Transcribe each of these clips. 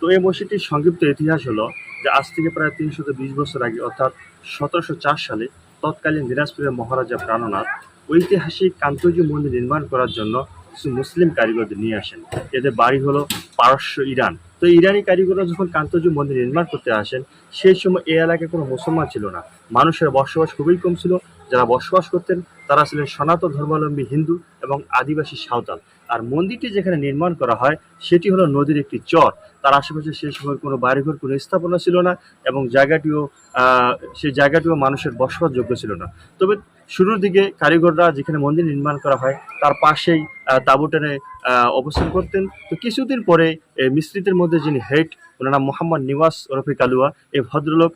তো এই মসজিদটির সংক্ষিপ্ত ইতিহাস হলো যে আজ থেকে প্রায় তিনশত বিশ বছর আগে, অর্থাৎ সতেরোশো চার সালে, তৎকালীন দিনাজপুরের মহারাজা প্রাণনাথ ঐতিহাসিক কান্তজি মন্দির নির্মাণ করার জন্য কিছু মুসলিম কারিগরদের নিয়ে আসেন। এদের বাড়ি হলো পারস্য ইরান। তো ইরানি কারিগররা যখন কান্তজি মন্দির নির্মাণ করতে আসেন, সেই সময় এই এলাকায় কোনো মুসলমান ছিল না। মানুষের বসবাস খুবই কম ছিল। যারা বসবাস করতেন, তারা ছিলেন সনাতন ধর্মাবলম্বী হিন্দু এবং আদিবাসী সাঁওতাল। আর মন্দিরটি যেখানে নির্মাণ করা হয়, সেটি হলো নদীর একটি চর। তার আশেপাশে সেই সময় কোনো বাড়িঘর, কোনো স্থাপনা ছিল না এবং জায়গাটিও সেই জায়গাটিও মানুষের বসবাসযোগ্য ছিল না। তবে শুরুর দিকে কারিগররা যেখানে মন্দির নির্মাণ করা হয়, তার পাশেই তাঁবু টেনে অবস্থান করতেন। তো কিছুদিন পরে এই মিস্ত্রিদের মধ্যে যিনি হেড, ওনার নাম মোহাম্মদ নিওয়াস ওরফে কালুয়া এই ভদ্রলোক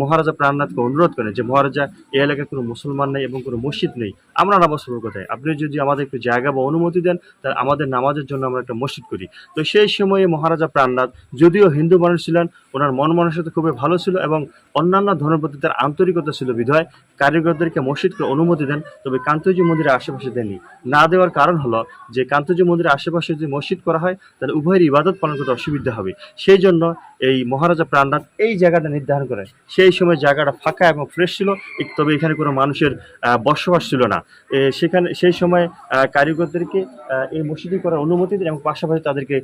মহারাজা প্রাণনাথকে অনুরোধ করেন যে, মহারাজা, এই এলাকায় কোনো মুসলমান নেই এবং কোনো মসজিদ নেই। আমরা নামাজ পড়ব কোথায়? আপনি যদি আমাদের একটু জায়গা বা অনুমতি দেন, তাহলে আমাদের নামাজের জন্য আমরা একটা মসজিদ করি। তো সেই সময়ে মহারাজা প্রাণনাথ, যদিও হিন্দু মানুষ ছিলেন, ওনার মন মানসিকতা খুবই ভালো ছিল এবং অন্যান্য ধর্মের প্রতি তার আন্তরিকতা ছিল বিধায় কারিগরদেরকে মসজিদকে অনুমতি দেন, তবে কান্তজি মন্দিরের আশেপাশে দেননি। না দেওয়ার কারণ হলো যে কান্তজি মন্দিরের আশেপাশে যদি মসজিদ করা হয়, তাহলে উভয়ের ইবাদত পালন করতে অসুবিধা হবে। সেই জন্য এই মহারাজা প্রাণনাথ এই জায়গাটা নির্ধারণ করেন। সেই সময় জায়গাটা ফাঁকা এবং ফ্রেশ ছিল তবে এখানে কোনো মানুষের বসবাস ছিল না। সেখানে, সেই সময় কারিগরদেরকে এই মসজিদে করার অনুমতি দেন এবং পাশাপাশি তাদেরকে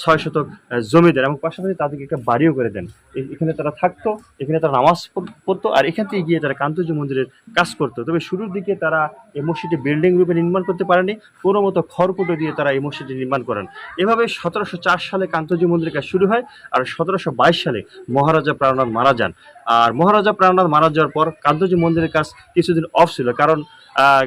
ছয় শতক জমি দেন এবং পাশাপাশি তাদেরকে একটা বাড়িও করে দেন। এখানে তারা থাকতো, এখানে তারা নামাজ পড়তো আর এখান থেকে গিয়ে তারা কান্তজি মন্দিরের কাজ করতো। তবে শুরুর দিকে তারা এই মসজিদটি বিল্ডিং রূপে নির্মাণ করতে পারেনি, কোনো মতো খড়কুটো দিয়ে তারা এই মসজিদটি নির্মাণ করেন। এভাবে সতেরোশো চার সালে কান্তজি মন্দিরের কাজ শুরু হয় আর সতেরোশো বাইশ সালে মহারাজা প্রাণনাথ মারা যান। আর মহারাজা প্রাণনাথ মারা যাওয়ার পর কান্তজি মন্দিরের কাজ কিছুদিন অফ ছিল, কারণ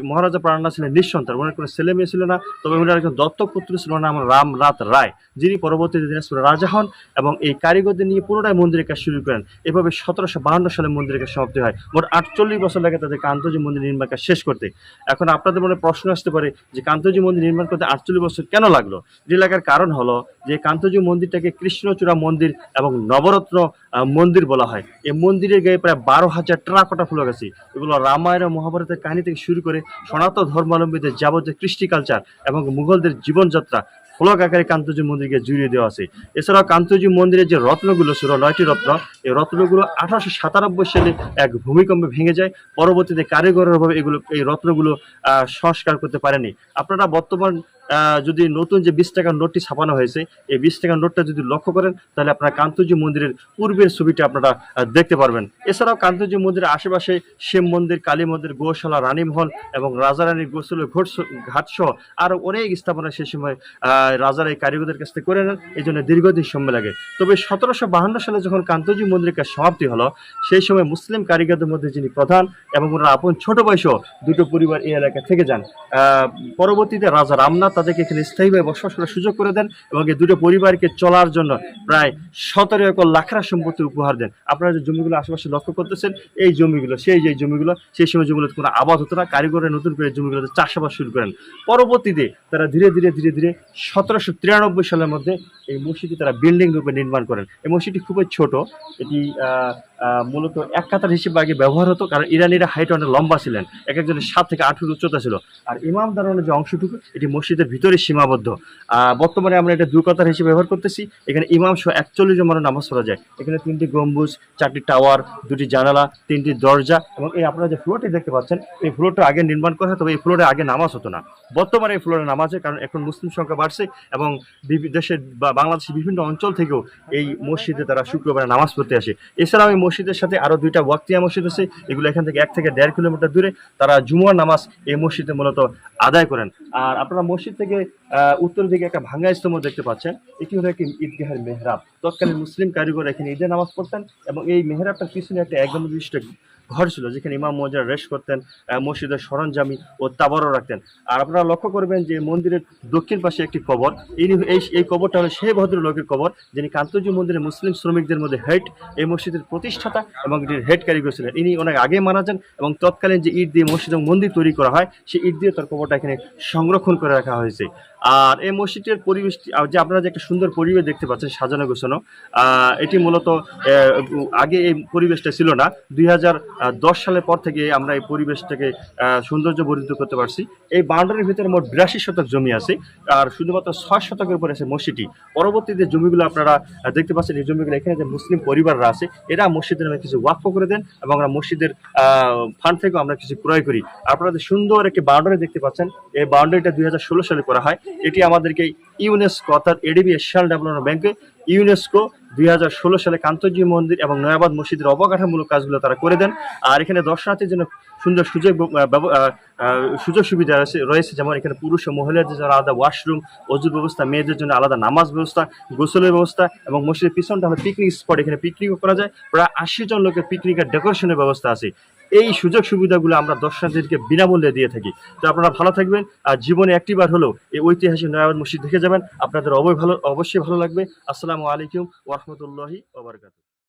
মহারাজা প্রাণনাথ ছিলেন নিঃসন্তান। ওনার কোনো ছেলে মেয়ে ছিল না, তবে ওনার একজন দত্তক পুত্র ছিল নাম রামনাথ রায়, যিনি পরবর্তীতে দিনাজপুরের রাজা হন এবং এই কারিগরদের নিয়ে পুনরায় মন্দিরের কাজ শুরু করেন। এভাবে সতেরোশো বাহান্ন সালে মন্দিরের কাজ সমাপ্তি হয়। মোট আটচল্লিশ বছর লাগে তাদের কান্তজি মন্দির নির্মাণ কাজ শেষ করতে। এখন আপনাদের মনে প্রশ্ন আসতে পারে যে কান্তজি মন্দির নির্মাণ করতে আটচল্লিশ বছর কেন লাগল? যে লাগার কারণ হলো যে কান্তজি মন্দিরটাকে কৃষ্ণচূড়া মন্দির এবং নবরত্ন মন্দির বলা হয়। এই মন্দিরের গায়ে প্রায় বারো হাজার ট্রাকটা ফুল গেছে এগুলো রামায়ণ মহাভারতের কাহিনী থেকে শুরু করে সনাতন ধর্মাবলম্বীদের যাবতীয় কৃষ্টি কালচার এবং মুঘলদের জীবনযাত্রা, ফলক আকারে কান্তজি মন্দিরকে জুড়িয়ে দেওয়া আছে। এছাড়াও কান্তজি মন্দিরের যে রত্নগুলো ছিল, নয়টি রত্ন, এই রত্নগুলো আঠারোশো সাতানব্বই সালে এক ভূমিকম্পে ভেঙে যায়। পরবর্তীতে কারিগরের অভাবে এগুলো, এই রত্নগুলো সংস্কার করতে পারেনি। আপনারা বর্তমান যদি নতুন যে বিশ টাকার নোটটি ছাপানো হয়েছে, এই বিশ টাকার নোটটা যদি লক্ষ্য করেন, তাহলে আপনারা কান্তজি মন্দিরের পূর্বের ছবিটা আপনারা দেখতে পারবেন। এছাড়াও কান্তজি মন্দিরের আশেপাশে শিব মন্দির, কালী মন্দির, গোশালা, রানীমহল এবং রাজারানীর গোসল ঘোট ঘাট সহ আরও অনেক স্থাপনা সে সময় রাজারা এই কারিগরদের কাছ থেকে করে নেন। এই জন্য দীর্ঘদিন সময় লাগে। তবে সতেরোশো বাহান্ন সালে যখন কান্তজি মন্দিরের কাজ সমাপ্তি হলো, সেই সময় মুসলিম কারিগরদের মধ্যে যিনি প্রধান এবং ওনার আপন ছোট বয়সও দুটো পরিবার এই এলাকা থেকে যান। পরবর্তীতে রাজা রামনাথ তাদেরকে এখানে স্থায়ীভাবে বসবাস করার সুযোগ করে দেন এবং এই দুটো পরিবারকে চলার জন্য প্রায় সতেরো একর লাখরা সম্পত্তি উপহার দেন। আপনারা যে জমিগুলো আশেপাশে লক্ষ্য করতেছেন, এই জমিগুলো, সেই যে জমিগুলো, সেই সময় জমিগুলোতে কোনো আবাদ হতো না। কারিগরের নতুন করে জমিগুলোতে চাষাবাদ শুরু করেন। পরবর্তীতে তারা ধীরে ধীরে ধীরে ধীরে সতেরোশো তিরানব্বই সালের মধ্যে এই মসজিদটি তারা বিল্ডিং রূপে নির্মাণ করেন। এই মসজিদটি খুবই ছোট। এটি মূলত এক কাতার হিসেবে আগে ব্যবহার হতো, কারণ ইরানিরা হাইট অনেক লম্বা ছিলেন। এক একজনের সাত থেকে আট ফুট উচ্চতা ছিল। আর ইমাম দারণের যে অংশটুকু, এটি মসজিদের ভিতরে সীমাবদ্ধ। বর্তমানে আমরা এটা কাতার হিসেবে ব্যবহার করতেছি। এখানে ইমাম সহ একচল্লিশ জন মানুষ নামাজ পড়া যায়। এখানে তিনটি গম্বুজ, চারটি টাওয়ার, দুটি জানালা, তিনটি দরজা এবং এই আপনারা যে ফ্লোরটি দেখতে পাচ্ছেন, এই ফ্লোরটা আগে নির্মাণ করা হয় তবে এই ফ্লোরে আগে নামাজ হতো না। বর্তমানে এই ফ্লোরে নামাজ কারণ এখন মুসলিম সংখ্যা বাড়ছে এবং দেশের বা বাংলাদেশের বিভিন্ন অঞ্চল থেকেও এই মসজিদে তারা শুক্রবারে নামাজ পড়তে আসে। এছাড়াও এই মসজিদের সাথে আরও দুইটা ওয়াক্তিয়া মসজিদ আছে। এগুলো এখান থেকে এক থেকে দেড় কিলোমিটার দূরে। তারা জুমার নামাজ এই মসজিদে মূলত আদায় করেন। আর আপনারা মসজিদ থেকে উত্তর দিকে একটা ভাঙ্গা স্তম্ভ দেখতে পাচ্ছেন। এটি হলো একটি ঈদগাহের মেহরাব। তৎকালীন মুসলিম কারিগর এখানে ঈদের নামাজ পড়তেন এবং এই মেহরাবটার পিছনে একটা একদম নির্দিষ্ট ঘর ছিল যেখানে ইমাম মজার রেস্ট করতেন মসজিদের সরঞ্জামি ও তাবারও রাখতেন। আর আপনারা লক্ষ্য করবেন যে মন্দিরের দক্ষিণ পাশে একটি কবর, ইনি এই এই কবরটা হলো সেই ভদ্রলোকের কবর, যিনি কান্তজি মন্দিরের মুসলিম শ্রমিকদের মধ্যে হেড, এই মসজিদের প্রতিষ্ঠাতা এবং এটির হেড কারিগর ছিলেন। ইনি অনেক আগে মারা যান এবং তৎকালীন যে ইট দিয়ে মসজিদ এবং মন্দির তৈরি করা হয়, সেই ইট দিয়ে তার কবরটা এখানে সংরক্ষণ করে রাখা হয়েছে। আর এই মসজিদের পরিবেশটি যে আপনারা যে একটা সুন্দর পরিবেশ দেখতে পাচ্ছেন সাজানো গোছানো এটি মূলত আগে এই পরিবেশটা ছিল না, দুই দশ সালের পর থেকে আমরা এই পরিবেশটাকে সৌন্দর্য বর্ধিত করতে পারছি। এই বাউন্ডারির ভিতরে মোট বিরাশি শতক জমি আছে, আর শুধুমাত্র ছয় শতকের উপরে আছে মসজিদটি। পরবর্তীতে জমিগুলো আপনারা দেখতে পাচ্ছেন, এই জমিগুলো এখানে যে মুসলিম পরিবাররা আছে, এরা মসজিদের নামে কিছু ওয়াকফ করে দেন এবং আমরা মসজিদের ফান্ড থেকেও আমরা কিছু ক্রয় করি। আপনারা সুন্দর একটি বাউন্ডারি দেখতে পাচ্ছেন, এই বাউন্ডারিটা দুই হাজার ষোলো সালে করা হয়। এটি আমাদেরকে ইউনেস্কো অর্থাৎ এডিবি এশিয়াল ডেভেলপমেন্ট ব্যাংকে ইউনেস্কো দুই হাজার সালে কান্তজি মন্দির এবং নয়াবাদ মসজিদের অবকাঠামূলক কাজগুলো তারা করে দেন। আর এখানে দর্শনার্থীর জন্য সুন্দর সুযোগ সুযোগ সুবিধা রয়েছে রয়েছে, যেমন এখানে পুরুষ ও মহিলাদের জন্য আলাদা ওয়াশরুম অজুর ব্যবস্থা, মেয়েদের জন্য আলাদা নামাজ ব্যবস্থা, গোসলের ব্যবস্থা এবং মসজিদের পিছনটা হলো পিকনিক স্পট এখানে পিকনিকও করা যায়। প্রায় আশি জন লোকের পিকনিকের ডেকোরেশনের ব্যবস্থা আছে। এই সুযোগ সুবিধাগুলো আমরা দর্শনার্থীদেরকে বিনামূল্যে দিয়ে থাকি। তো আপনারা ভালো থাকবেন, আর জীবনে একটিবার হলেও এই ঐতিহাসিক নয়াবাদ মসজিদ দেখে যাবেন। আপনাদের অবশ্যই ভালো অবশ্যই ভালো লাগবে। আসসালামু আলাইকুম ওরহমতুল্লাহি ওবরকাত